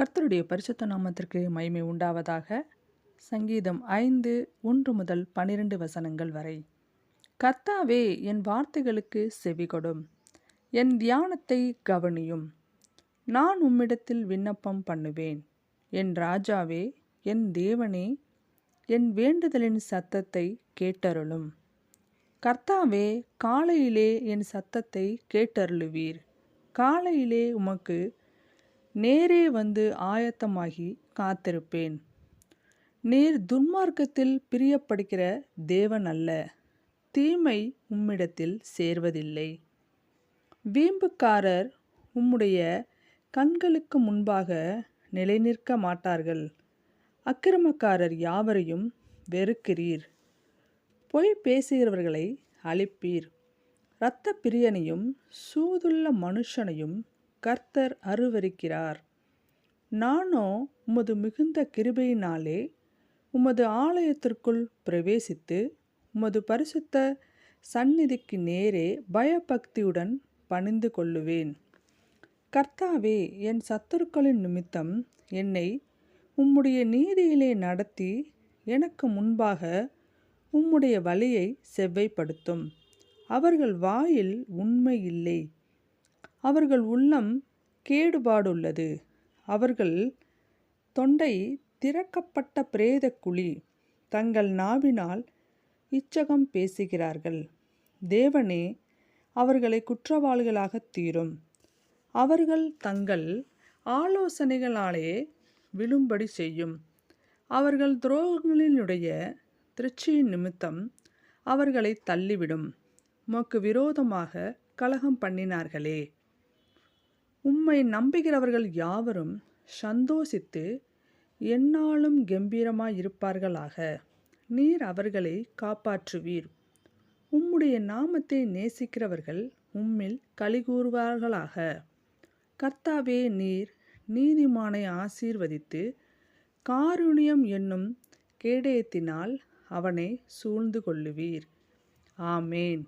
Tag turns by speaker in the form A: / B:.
A: கர்த்தருடைய பரிசுத்த நாமத்திற்கு மகிமை உண்டாவதாக சங்கீதம் ஐந்து ஒன்று முதல் பனிரெண்டு வசனங்கள் வரை. கர்த்தாவே என் வார்த்தைகளுக்கு செவிகொடும் என் தியானத்தை கவனியும். நான் உம்மிடத்தில் விண்ணப்பம் பண்ணுவேன். என் ராஜாவே என் தேவனே என் வேண்டுதலின் சத்தத்தை கேட்டருளும். கர்த்தாவே காலையிலே என் சத்தத்தை கேட்டருளுவீர். காலையிலே உமக்கு நேரே வந்து ஆயத்தமாகி காத்திருப்பேன். நீர் துன்மார்க்கத்தில் பிரியப்படுகிற தேவன் அல்ல. தீமை உம்மிடத்தில் சேர்வதில்லை. வீம்புக்காரர் உம்முடைய கண்களுக்கு முன்பாக நிலைநிற்க மாட்டார்கள். அக்கிரமக்காரர் யாவரையும் வெறுக்கிறீர். பொய் பேசுகிறவர்களை அழிப்பீர். இரத்த பிரியனையும் சூதுள்ள மனுஷனையும் கர்த்தர் அருவருக்கிறார். நானோ உமது மிகுந்த கிருபையினாலே உமது ஆலயத்திற்குள் பிரவேசித்து உமது பரிசுத்த சந்நிதிக்கு நேரே பயபக்தியுடன் பணிந்து கொள்ளுவேன். கர்த்தாவே என் சத்துருக்களின் நிமித்தம் என்னை உம்முடைய நீதியிலே நடத்தி எனக்கு முன்பாக உம்முடைய வழியை செவ்வைப்படுத்தும். அவர்கள் வாயில் உண்மை இல்லை. அவர்கள் உள்ளம் கேடுபாடுள்ளது. அவர்கள் தொண்டை திறக்கப்பட்ட பிரேத குழி தங்கள் நாவினால் இச்சகம் பேசுகிறார்கள். தேவனே அவர்களை குற்றவாளிகளாக தீரும். அவர்கள் தங்கள் ஆலோசனைகளாலே விழும்படி செய்யும். அவர்கள் துரோகங்களினுடைய திருச்சியின் நிமித்தம் அவர்களை தள்ளிவிடும். உமக்கு விரோதமாக கலகம் பண்ணினார்களே. உம்மை நம்புகிறவர்கள் யாவரும் சந்தோஷித்து எந்நாளும் கம்பீரமாயிருப்பார்களாக நீர் அவர்களை காப்பாற்றுவீர். உம்முடைய நாமத்தை நேசிக்கிறவர்கள் உம்மில் கலிகூறுவார்களாக கர்த்தாவே நீர் நீதிமானை ஆசீர்வதித்து காருணியம் என்னும் கேடயத்தினால் அவனை சூழ்ந்து கொள்ளுவீர். ஆமேன்.